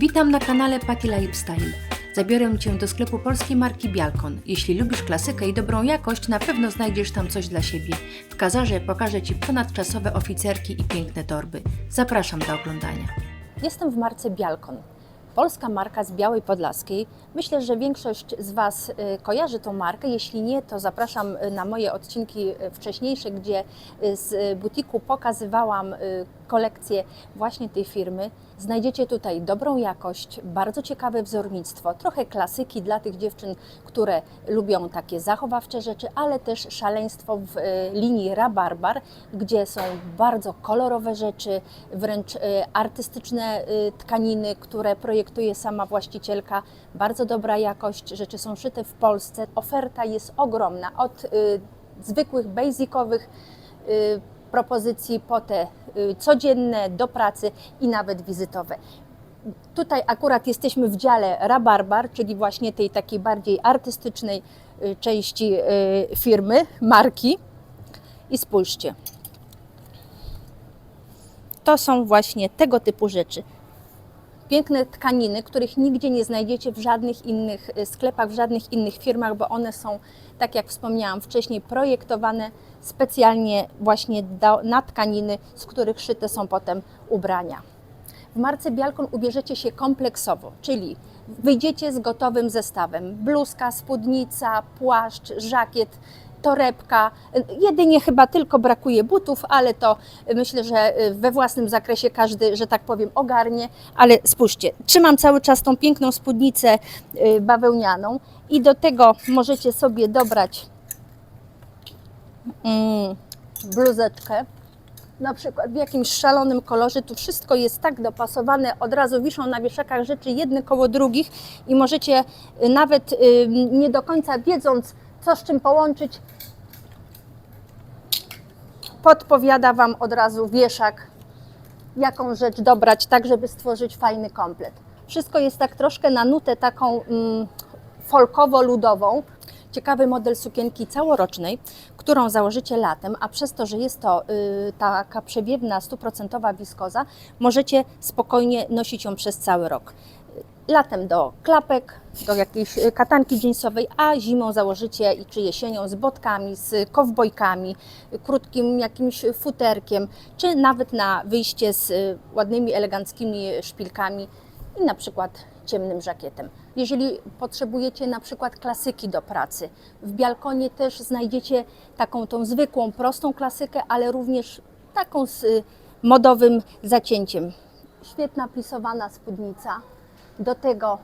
Witam na kanale Patty Lifestyle. Zabiorę Cię do sklepu polskiej marki Bialkon. Jeśli lubisz klasykę i dobrą jakość, na pewno znajdziesz tam coś dla siebie. W Kazarze pokażę Ci ponadczasowe oficerki i piękne torby. Zapraszam do oglądania. Jestem w marce Bialkon. Polska marka z Białej Podlaskiej. Myślę, że większość z Was y, kojarzy tą markę. Jeśli nie, to zapraszam y, na moje odcinki y, wcześniejsze, gdzie z butiku pokazywałam kolekcję właśnie tej firmy. Znajdziecie tutaj dobrą jakość, bardzo ciekawe wzornictwo, trochę klasyki dla tych dziewczyn, które lubią takie zachowawcze rzeczy, ale też szaleństwo w y, linii Rabarbar, gdzie są bardzo kolorowe rzeczy, wręcz y, artystyczne y, tkaniny, które projektuje sama właścicielka. Bardzo dobra jakość, rzeczy są szyte w Polsce. Oferta jest ogromna, od zwykłych, basicowych propozycji po te y, codzienne, do pracy i nawet wizytowe. Tutaj akurat jesteśmy w dziale Rabarbar, czyli właśnie tej takiej bardziej artystycznej y, części y, firmy, marki. I spójrzcie. To są właśnie tego typu rzeczy. Piękne tkaniny, których nigdzie nie znajdziecie w żadnych innych y, sklepach, w żadnych innych firmach, bo one są, tak jak wspomniałam wcześniej, projektowane specjalnie właśnie do, na tkaniny, z których szyte są potem ubrania. W marce Bialkon ubierzecie się kompleksowo, czyli wyjdziecie z gotowym zestawem. Bluzka, spódnica, płaszcz, żakiet, torebka. Jedynie chyba tylko brakuje butów, ale to myślę, że we własnym zakresie każdy, że tak powiem, ogarnie. Ale spójrzcie, trzymam cały czas tą piękną spódnicę y, bawełnianą i do tego możecie sobie dobrać mm, bluzeczkę na przykład w jakimś szalonym kolorze, tu wszystko jest tak dopasowane, od razu wiszą na wieszakach rzeczy jedne koło drugich i możecie y, nawet y, nie do końca wiedząc, co z czym połączyć, podpowiada Wam od razu wieszak, jaką rzecz dobrać, tak żeby stworzyć fajny komplet. Wszystko jest tak troszkę na nutę taką mm, folkowo-ludową. Ciekawy model sukienki całorocznej, którą założycie latem, a przez to, że jest to y, taka przewiewna, stuprocentowa wiskoza, możecie spokojnie nosić ją przez cały rok. Latem do klapek, do jakiejś y, katanki jeansowej, a zimą założycie i czy jesienią z botkami, z kowbojkami, krótkim jakimś futerkiem, czy nawet na wyjście z y, ładnymi, eleganckimi szpilkami i na przykład ciemnym żakietem. Jeżeli potrzebujecie na przykład klasyki do pracy, w Bialkonie też znajdziecie taką tą zwykłą, prostą klasykę, ale również taką z y, modowym zacięciem. Świetna plisowana spódnica. Do tego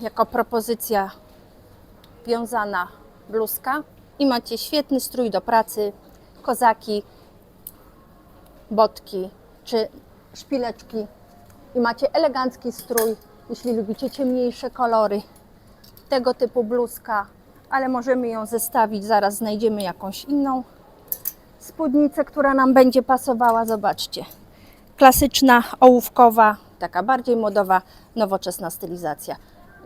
jako propozycja wiązana bluzka i macie świetny strój do pracy, kozaki, botki czy szpileczki i macie elegancki strój, jeśli lubicie ciemniejsze kolory, tego typu bluzka, ale możemy ją zestawić, zaraz znajdziemy jakąś inną spódnicę, która nam będzie pasowała, zobaczcie. Klasyczna, ołówkowa, taka bardziej modowa, nowoczesna stylizacja.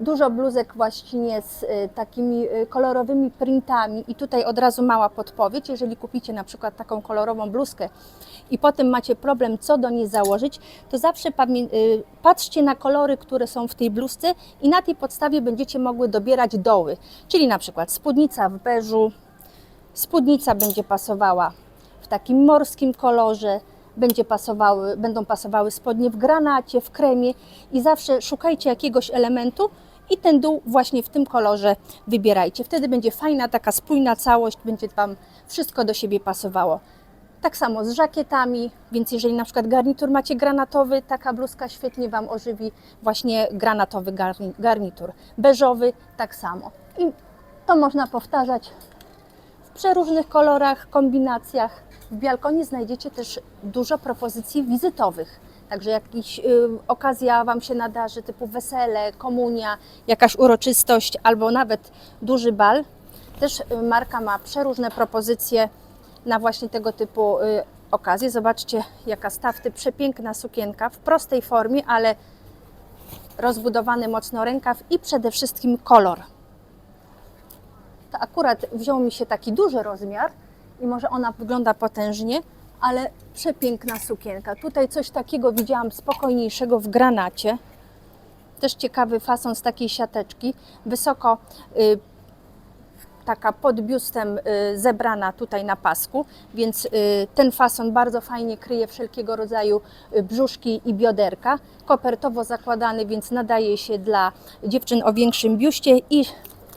Dużo bluzek właśnie z y, takimi y, kolorowymi printami i tutaj od razu mała podpowiedź, jeżeli kupicie na przykład taką kolorową bluzkę i potem macie problem, co do niej założyć, to zawsze y, patrzcie na kolory, które są w tej bluzce i na tej podstawie będziecie mogły dobierać doły, czyli na przykład spódnica w beżu, spódnica będzie pasowała w takim morskim kolorze, będzie pasowały, będą pasowały spodnie w granacie, w kremie i zawsze szukajcie jakiegoś elementu i ten dół właśnie w tym kolorze wybierajcie. Wtedy będzie fajna, taka spójna całość, będzie Wam wszystko do siebie pasowało. Tak samo z żakietami, więc jeżeli na przykład garnitur macie granatowy, taka bluzka świetnie Wam ożywi właśnie granatowy garni- garnitur. Beżowy tak samo. I to można powtarzać przeróżnych kolorach, kombinacjach. W Bialkonie znajdziecie też dużo propozycji wizytowych. Także jakaś y, okazja Wam się nadarzy, typu wesele, komunia, jakaś uroczystość albo nawet duży bal. Też y, marka ma przeróżne propozycje na właśnie tego typu y, okazje. Zobaczcie, jaka stawty, przepiękna sukienka w prostej formie, ale rozbudowany mocno rękaw i przede wszystkim kolor. To akurat wziął mi się taki duży rozmiar i może ona wygląda potężnie, ale przepiękna sukienka. Tutaj coś takiego widziałam spokojniejszego w granacie. Też ciekawy fason z takiej siateczki. Wysoko y, taka pod biustem y, zebrana tutaj na pasku, więc y, ten fason bardzo fajnie kryje wszelkiego rodzaju y, brzuszki i bioderka. Kopertowo zakładany, więc nadaje się dla dziewczyn o większym biuście i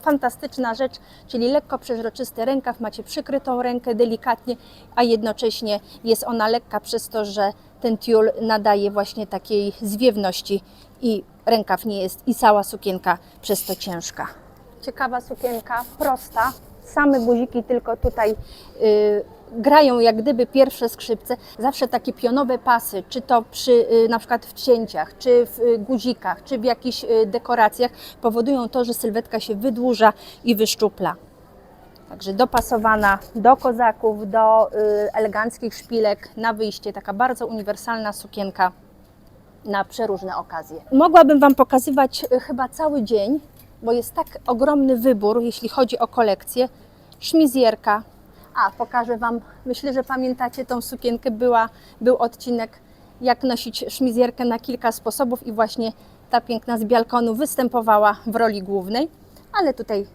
fantastyczna rzecz, czyli lekko przeźroczysty rękaw, macie przykrytą rękę delikatnie, a jednocześnie jest ona lekka przez to, że ten tiul nadaje właśnie takiej zwiewności i rękaw nie jest i cała sukienka przez to ciężka. Ciekawa sukienka, prosta, same guziki tylko tutaj y, grają jak gdyby pierwsze skrzypce. Zawsze takie pionowe pasy, czy to przy y, na przykład w cięciach, czy w y, guzikach, czy w jakichś y, dekoracjach powodują to, że sylwetka się wydłuża i wyszczupla. Także dopasowana do kozaków, do eleganckich szpilek na wyjście, taka bardzo uniwersalna sukienka na przeróżne okazje. Mogłabym Wam pokazywać chyba cały dzień, bo jest tak ogromny wybór, jeśli chodzi o kolekcję. Szmizjerka. A, pokażę Wam, myślę, że pamiętacie tą sukienkę, Była, był odcinek jak nosić szmizjerkę na kilka sposobów i właśnie ta piękna z Bialkonu występowała w roli głównej, ale tutaj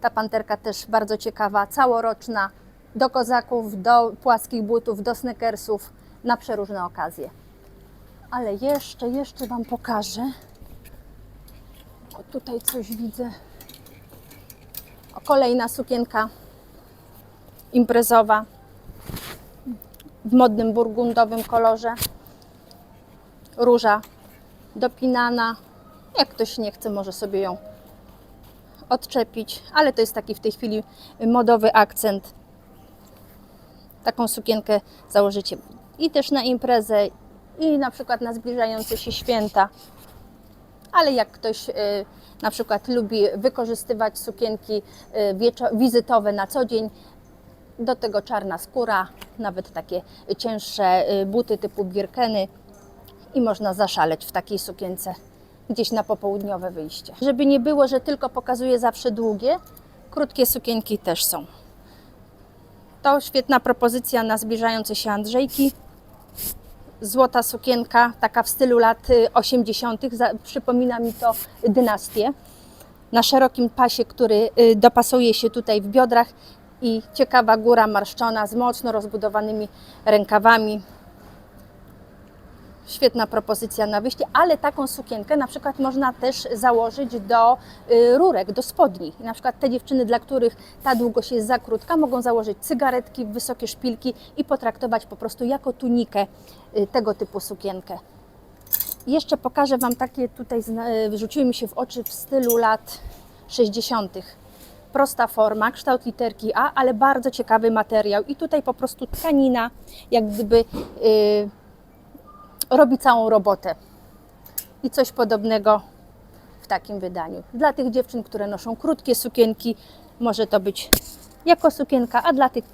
ta panterka też bardzo ciekawa, całoroczna, do kozaków, do płaskich butów, do sneakersów, na przeróżne okazje. Ale jeszcze, jeszcze Wam pokażę. O, tutaj coś widzę. O, kolejna sukienka imprezowa w modnym burgundowym kolorze. Róża dopinana. Jak ktoś nie chce, może sobie ją odczepić, ale to jest taki w tej chwili modowy akcent. Taką sukienkę założycie i też na imprezę, i na przykład na zbliżające się święta. Ale jak ktoś y, na przykład lubi wykorzystywać sukienki y, wizytowe na co dzień, do tego czarna skóra, nawet takie cięższe y, buty typu birkeny i można zaszaleć w takiej sukience gdzieś na popołudniowe wyjście. Żeby nie było, że tylko pokazuję zawsze długie, krótkie sukienki też są. To świetna propozycja na zbliżające się Andrzejki. Złota sukienka, taka w stylu lat y, 80. Za- Przypomina mi to dynastię. Na szerokim pasie, który y, dopasuje się tutaj w biodrach i ciekawa góra marszczona z mocno rozbudowanymi rękawami. Świetna propozycja na wyjście, ale taką sukienkę na przykład można też założyć do y, rurek, do spodni. Na przykład te dziewczyny, dla których ta długość jest za krótka, mogą założyć cygaretki, wysokie szpilki i potraktować po prostu jako tunikę y, tego typu sukienkę. Jeszcze pokażę Wam takie tutaj, y, wyrzuciły mi się w oczy w stylu lat 60. Prosta forma, kształt literki A, ale bardzo ciekawy materiał. I tutaj po prostu tkanina, jak gdyby y, robi całą robotę. I coś podobnego w takim wydaniu. Dla tych dziewczyn, które noszą krótkie sukienki, może to być jako sukienka, a dla tych,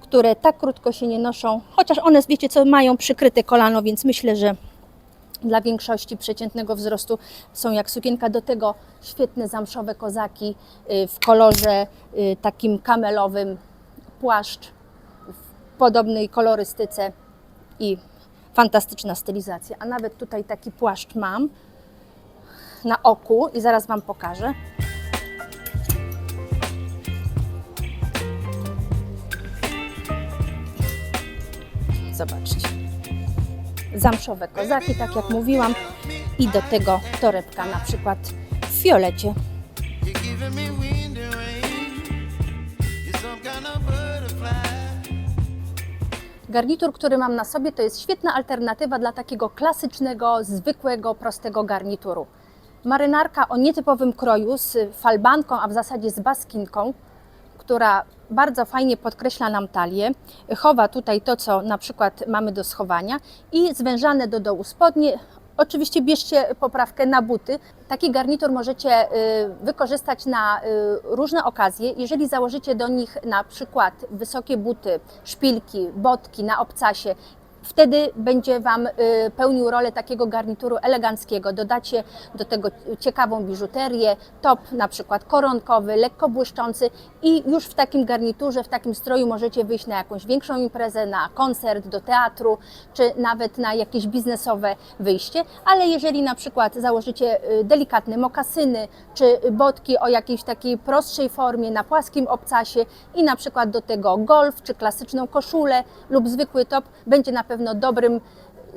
które tak krótko się nie noszą, chociaż one, wiecie co, mają przykryte kolano, więc myślę, że dla większości przeciętnego wzrostu są jak sukienka. Do tego świetne zamszowe kozaki y, w kolorze y, takim kamelowym, płaszcz w podobnej kolorystyce i fantastyczna stylizacja. A nawet tutaj taki płaszcz mam na oku i zaraz Wam pokażę. Zobaczcie. Zamszowe kozaki, tak jak mówiłam, i do tego torebka na przykład w fiolecie. Garnitur, który mam na sobie, to jest świetna alternatywa dla takiego klasycznego, zwykłego, prostego garnituru. Marynarka o nietypowym kroju z falbanką, a w zasadzie z baskinką, która bardzo fajnie podkreśla nam talię, chowa tutaj to, co na przykład mamy do schowania i zwężane do dołu spodnie. Oczywiście bierzcie poprawkę na buty. Taki garnitur możecie y, wykorzystać na y, różne okazje. Jeżeli założycie do nich na przykład wysokie buty, szpilki, botki na obcasie, Wtedy będzie Wam y, pełnił rolę takiego garnituru eleganckiego. Dodacie do tego ciekawą biżuterię, top na przykład koronkowy, lekko błyszczący i już w takim garniturze, w takim stroju możecie wyjść na jakąś większą imprezę, na koncert, do teatru, czy nawet na jakieś biznesowe wyjście. Ale jeżeli na przykład założycie y, delikatne mokasyny, czy botki o jakiejś takiej prostszej formie, na płaskim obcasie i na przykład do tego golf, czy klasyczną koszulę lub zwykły top, będzie na pewno dobrym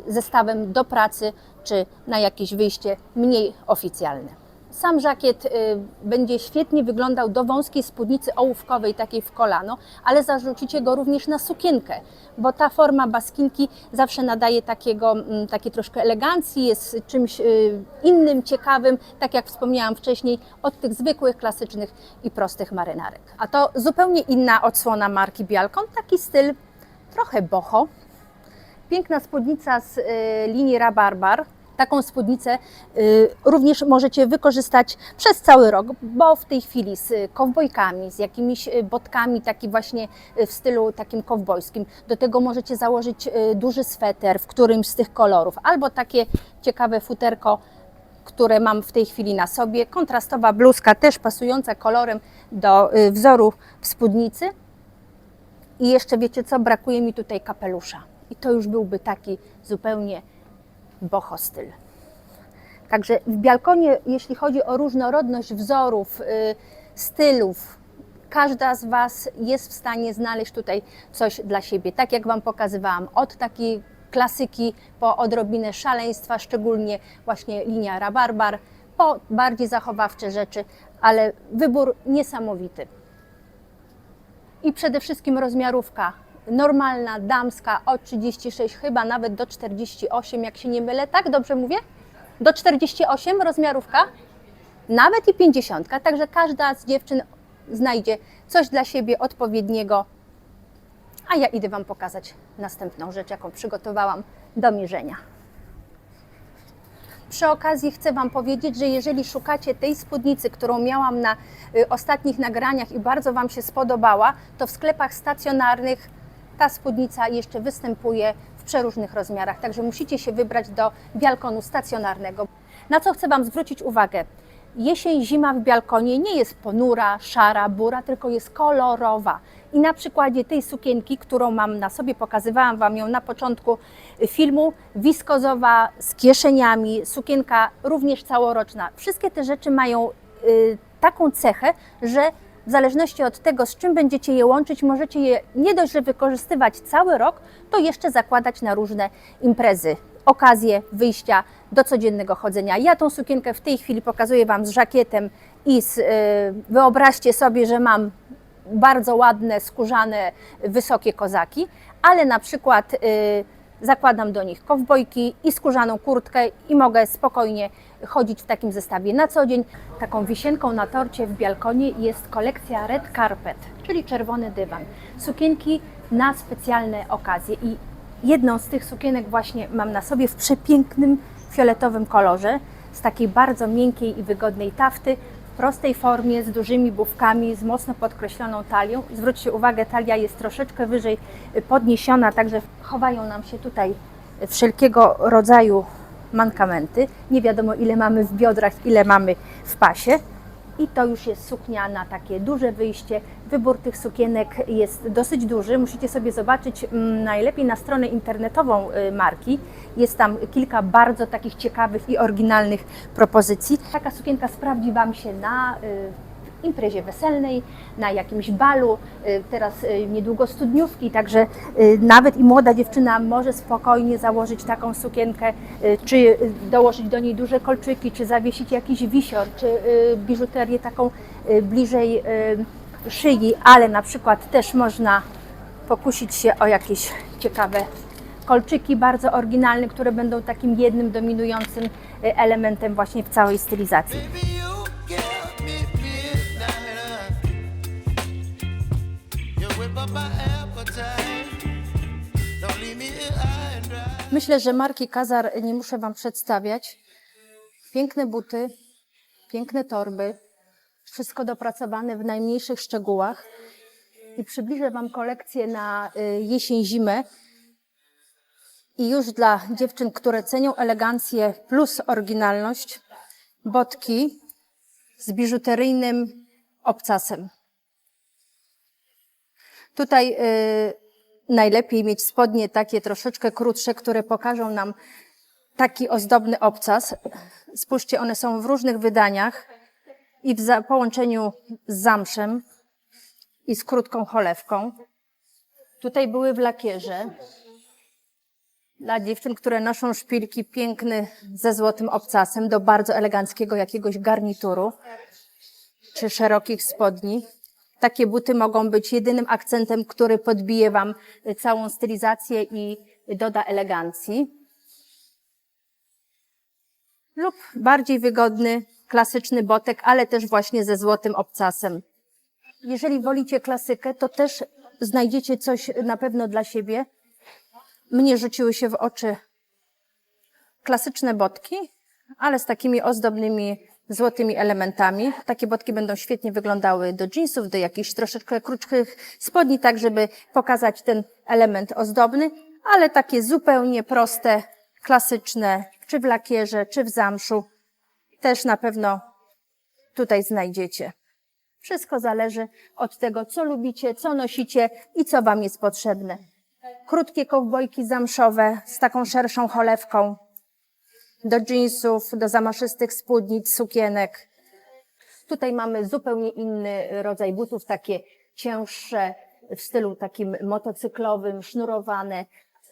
zestawem do pracy, czy na jakieś wyjście mniej oficjalne. Sam żakiet y, będzie świetnie wyglądał do wąskiej spódnicy ołówkowej, takiej w kolano, ale zarzucicie go również na sukienkę, bo ta forma baskinki zawsze nadaje takiego, mm, takiej troszkę elegancji, jest czymś y, innym, ciekawym, tak jak wspomniałam wcześniej, od tych zwykłych, klasycznych i prostych marynarek. A to zupełnie inna odsłona marki Bialkon, taki styl trochę boho, Piękna spódnica z y, linii Rabarbar. Taką spódnicę y, również możecie wykorzystać przez cały rok, bo w tej chwili z kowbojkami, z jakimiś y, botkami, taki właśnie w stylu takim kowbojskim. Do tego możecie założyć duży sweter w którymś z tych kolorów, albo takie ciekawe futerko, które mam w tej chwili na sobie. Kontrastowa bluzka, też pasująca kolorem do wzoru w spódnicy. I jeszcze wiecie co, brakuje mi tutaj kapelusza. I to już byłby taki zupełnie boho styl. Także w Bialkonie, jeśli chodzi o różnorodność wzorów, y, stylów, każda z Was jest w stanie znaleźć tutaj coś dla siebie. Tak jak Wam pokazywałam, od takiej klasyki po odrobinę szaleństwa, szczególnie właśnie linia rabarbar, po bardziej zachowawcze rzeczy, ale wybór niesamowity i przede wszystkim rozmiarówka normalna, damska od 36, chyba nawet do 48, jak się nie mylę, tak? Dobrze mówię? Do 48 rozmiarówka? Nawet i 50, także każda z dziewczyn znajdzie coś dla siebie odpowiedniego. A ja idę Wam pokazać następną rzecz, jaką przygotowałam do mierzenia. Przy okazji chcę Wam powiedzieć, że jeżeli szukacie tej spódnicy, którą miałam na y, ostatnich nagraniach i bardzo Wam się spodobała, to w sklepach stacjonarnych ta spódnica jeszcze występuje w przeróżnych rozmiarach, także musicie się wybrać do bialkonu stacjonarnego. Na co chcę Wam zwrócić uwagę? Jesień, zima w Bialkonie nie jest ponura, szara, bura, tylko jest kolorowa. I na przykładzie tej sukienki, którą mam na sobie, pokazywałam Wam ją na początku filmu, wiskozowa z kieszeniami, sukienka również całoroczna. Wszystkie te rzeczy mają y, taką cechę, że w zależności od tego, z czym będziecie je łączyć, możecie je nie dość, że wykorzystywać cały rok, to jeszcze zakładać na różne imprezy, okazje, wyjścia do codziennego chodzenia. Ja tą sukienkę w tej chwili pokazuję Wam z żakietem i z, y, wyobraźcie sobie, że mam bardzo ładne, skórzane, wysokie kozaki, ale na przykład y, zakładam do nich kowbojki i skórzaną kurtkę i mogę spokojnie chodzić w takim zestawie na co dzień. Taką wisienką na torcie w Bialkonie jest kolekcja Red Carpet, czyli czerwony dywan. Sukienki na specjalne okazje i jedną z tych sukienek właśnie mam na sobie w przepięknym fioletowym kolorze, z takiej bardzo miękkiej i wygodnej tafty, prostej formie, z dużymi bufkami, z mocno podkreśloną talią. Zwróćcie uwagę, talia jest troszeczkę wyżej podniesiona, także chowają nam się tutaj wszelkiego rodzaju mankamenty. Nie wiadomo ile mamy w biodrach, ile mamy w pasie. I to już jest suknia na takie duże wyjście. Wybór tych sukienek jest dosyć duży. Musicie sobie zobaczyć mm, najlepiej na stronę internetową y, marki. Jest tam kilka bardzo takich ciekawych i oryginalnych propozycji. Taka sukienka sprawdzi Wam się na y, imprezie weselnej, na jakimś balu, y, teraz y, niedługo studniówki, także y, nawet i młoda dziewczyna może spokojnie założyć taką sukienkę, czy dołożyć do niej duże kolczyki, czy zawiesić jakiś wisior, czy biżuterię taką bliżej szyi, ale na przykład też można pokusić się o jakieś ciekawe kolczyki bardzo oryginalne, które będą takim jednym dominującym elementem właśnie w całej stylizacji. Myślę, że marki Kazar nie muszę Wam przedstawiać. Piękne buty, piękne torby, wszystko dopracowane w najmniejszych szczegółach. I przybliżę Wam kolekcję na y, jesień-zimę. I już dla dziewczyn, które cenią elegancję plus oryginalność, botki z biżuteryjnym obcasem. Tutaj y, najlepiej mieć spodnie takie troszeczkę krótsze, które pokażą nam taki ozdobny obcas. Spójrzcie, one są w różnych wydaniach i w połączeniu z zamszem i z krótką cholewką. Tutaj były w lakierze. Dla dziewczyn, które noszą szpilki piękny ze złotym obcasem do bardzo eleganckiego jakiegoś garnituru czy szerokich spodni. Takie buty mogą być jedynym akcentem, który podbije Wam całą stylizację i doda elegancji. Lub bardziej wygodny, klasyczny botek, ale też właśnie ze złotym obcasem. Jeżeli wolicie klasykę, to też znajdziecie coś na pewno dla siebie. Mnie rzuciły się w oczy klasyczne botki, ale z takimi ozdobnymi złotymi elementami. Takie botki będą świetnie wyglądały do jeansów, do jakichś troszeczkę krótszych spodni, tak żeby pokazać ten element ozdobny, ale takie zupełnie proste, klasyczne, czy w lakierze, czy w zamszu, też na pewno tutaj znajdziecie. Wszystko zależy od tego, co lubicie, co nosicie i co Wam jest potrzebne. Krótkie kowbojki zamszowe z taką szerszą cholewką, do jeansów, do zamaszystych spódnic, sukienek. Tutaj mamy zupełnie inny rodzaj butów, takie cięższe, w stylu takim motocyklowym, sznurowane,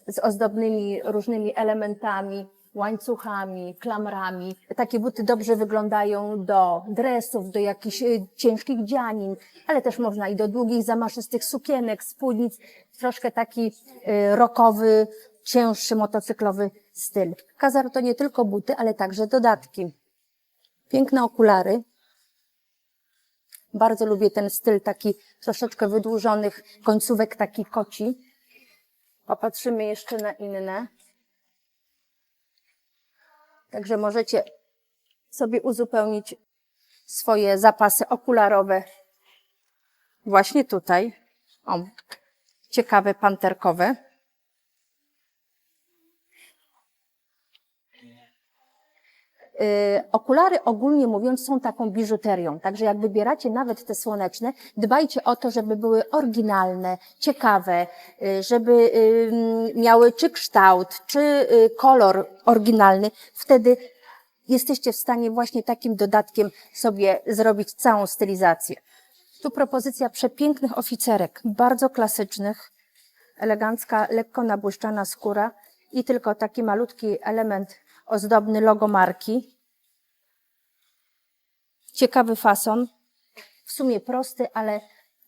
z ozdobnymi różnymi elementami, łańcuchami, klamrami. Takie buty dobrze wyglądają do dresów, do jakichś y, ciężkich dzianin, ale też można i do długich, zamaszystych sukienek, spódnic. Troszkę taki y, rockowy, cięższy, motocyklowy styl. Kazar to nie tylko buty, ale także dodatki. Piękne okulary. Bardzo lubię ten styl taki troszeczkę wydłużonych końcówek, taki koci. Popatrzymy jeszcze na inne. Także możecie sobie uzupełnić swoje zapasy okularowe właśnie tutaj. O, ciekawe panterkowe. Okulary ogólnie mówiąc są taką biżuterią, także jak wybieracie nawet te słoneczne, dbajcie o to, żeby były oryginalne, ciekawe, y, żeby y, miały czy kształt, czy y, kolor oryginalny. Wtedy jesteście w stanie właśnie takim dodatkiem sobie zrobić całą stylizację. Tu propozycja przepięknych oficerek, bardzo klasycznych, elegancka, lekko nabłyszczana skóra i tylko taki malutki element ozdobny logo marki. Ciekawy fason, w sumie prosty, ale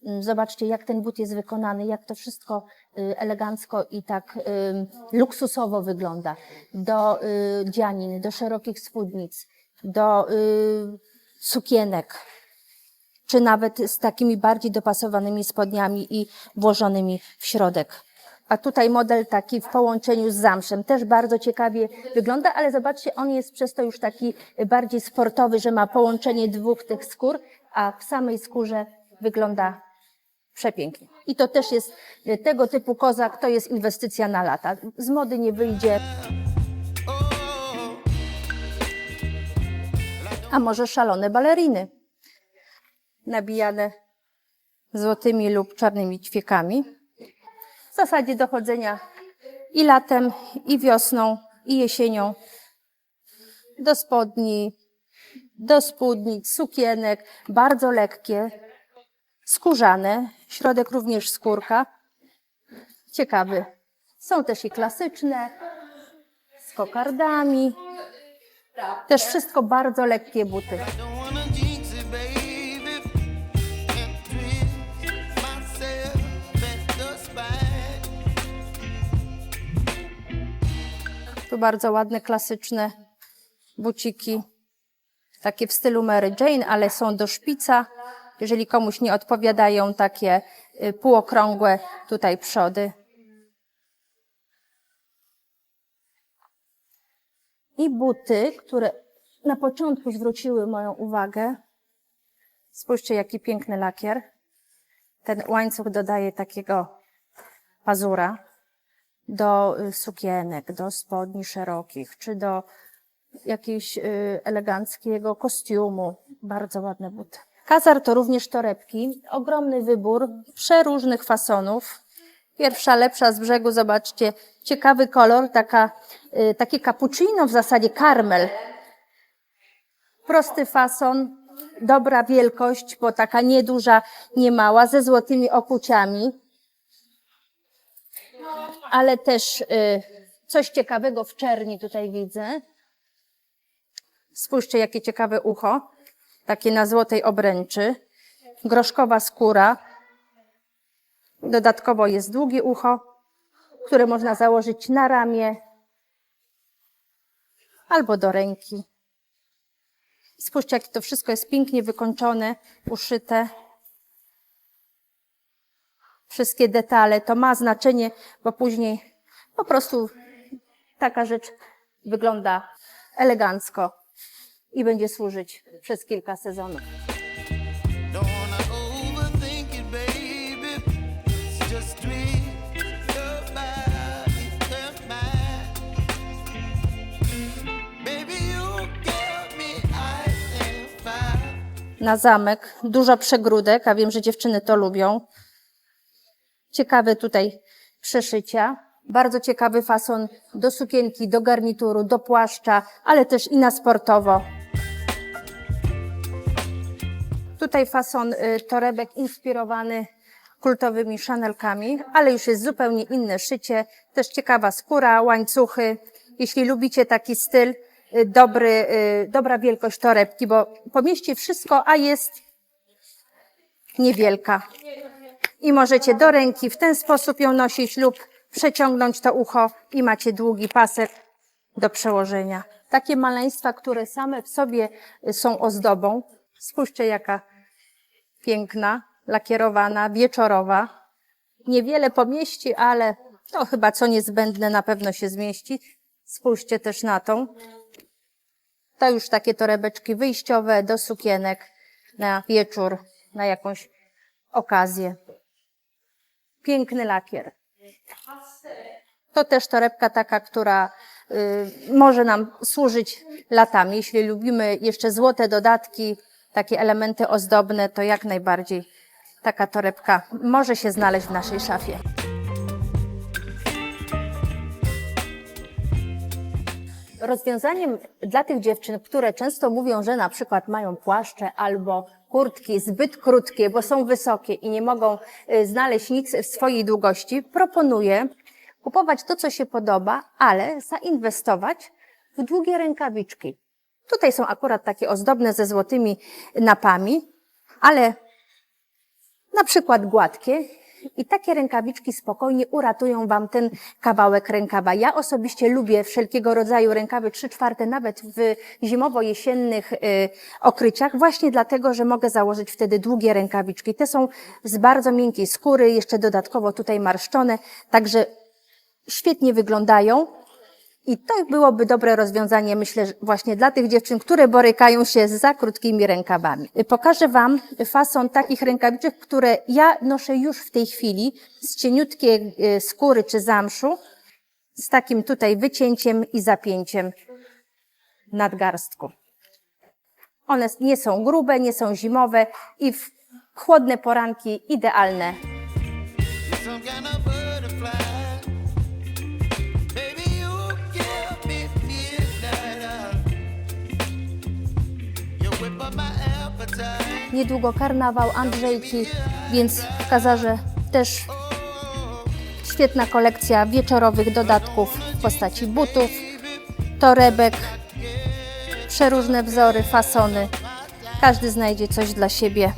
mm, zobaczcie jak ten but jest wykonany, jak to wszystko y, elegancko i tak y, luksusowo wygląda. Do y, dzianin, do szerokich spódnic, do sukienek, czy nawet z takimi bardziej dopasowanymi spodniami i włożonymi w środek. A tutaj model taki w połączeniu z zamszem też bardzo ciekawie wygląda, ale zobaczcie, on jest przez to już taki bardziej sportowy, że ma połączenie dwóch tych skór, a w samej skórze wygląda przepięknie. I to też jest tego typu kozak, to jest inwestycja na lata. Z mody nie wyjdzie. A może szalone baleriny? Nabijane złotymi lub czarnymi ćwiekami zasadzie dochodzenia i latem, i wiosną, i jesienią do spodni, do spódnic, sukienek, bardzo lekkie, skórzane, środek również skórka. Ciekawy. Są też i klasyczne, z kokardami. Też wszystko bardzo lekkie buty. Tu bardzo ładne, klasyczne buciki. Takie w stylu Mary Jane, ale są do szpica. Jeżeli komuś nie odpowiadają takie y, półokrągłe tutaj przody. I buty, które na początku zwróciły moją uwagę. Spójrzcie, jaki piękny lakier. Ten łańcuch dodaje takiego pazura. Do y, sukienek, do spodni szerokich, czy do jakiegoś y, eleganckiego kostiumu. Bardzo ładne buty. Kazar to również torebki. Ogromny wybór przeróżnych fasonów. Pierwsza lepsza z brzegu, zobaczcie, ciekawy kolor, taka, y, takie cappuccino w zasadzie, karmel. Prosty fason, dobra wielkość, bo taka nieduża, nie mała, ze złotymi okuciami. Ale też y, coś ciekawego w czerni tutaj widzę. Spójrzcie, jakie ciekawe ucho, takie na złotej obręczy. Groszkowa skóra. Dodatkowo jest długie ucho, które można założyć na ramię albo do ręki. Spójrzcie, jak to wszystko jest pięknie wykończone, uszyte. Wszystkie detale. To ma znaczenie, bo później po prostu taka rzecz wygląda elegancko i będzie służyć przez kilka sezonów. Na zamek, dużo przegródek, a wiem, że dziewczyny to lubią. Ciekawe tutaj przeszycia. Bardzo ciekawy fason do sukienki, do garnituru, do płaszcza, ale też i na sportowo. Tutaj fason y, torebek inspirowany kultowymi szanelkami, ale już jest zupełnie inne szycie. Też ciekawa skóra, łańcuchy. Jeśli lubicie taki styl, y, dobry, y, dobra wielkość torebki, bo pomieści wszystko, a jest niewielka. I możecie do ręki w ten sposób ją nosić lub przeciągnąć to ucho i macie długi pasek do przełożenia. Takie maleństwa, które same w sobie są ozdobą. Spójrzcie, jaka piękna, lakierowana, wieczorowa. Niewiele pomieści, ale to chyba co niezbędne na pewno się zmieści. Spójrzcie też na tą. To już takie torebeczki wyjściowe do sukienek na wieczór, na jakąś okazję. Piękny lakier. To też torebka taka, która y, może nam służyć latami. Jeśli lubimy jeszcze złote dodatki, takie elementy ozdobne, to jak najbardziej taka torebka może się znaleźć w naszej szafie. Rozwiązaniem dla tych dziewczyn, które często mówią, że na przykład mają płaszcze albo kurtki zbyt krótkie, bo są wysokie i nie mogą y, znaleźć nic w swojej długości, proponuję kupować to, co się podoba, ale zainwestować w długie rękawiczki. Tutaj są akurat takie ozdobne ze złotymi napami, ale na przykład gładkie i takie rękawiczki spokojnie uratują Wam ten kawałek rękawa. Ja osobiście lubię wszelkiego rodzaju rękawy 3 czwarte, nawet w zimowo-jesiennych y, okryciach, właśnie dlatego, że mogę założyć wtedy długie rękawiczki. Te są z bardzo miękkiej skóry, jeszcze dodatkowo tutaj marszczone, także świetnie wyglądają. I to byłoby dobre rozwiązanie, myślę, właśnie dla tych dziewczyn, które borykają się z za krótkimi rękawami. Pokażę Wam fason takich rękawiczek, które ja noszę już w tej chwili z cieniutkiej e, skóry czy zamszu, z takim tutaj wycięciem i zapięciem nadgarstku. One nie są grube, nie są zimowe i w chłodne poranki idealne Niedługo karnawał Andrzejki, więc w Kazarze też świetna kolekcja wieczorowych dodatków w postaci butów, torebek, przeróżne wzory, fasony. Każdy znajdzie coś dla siebie.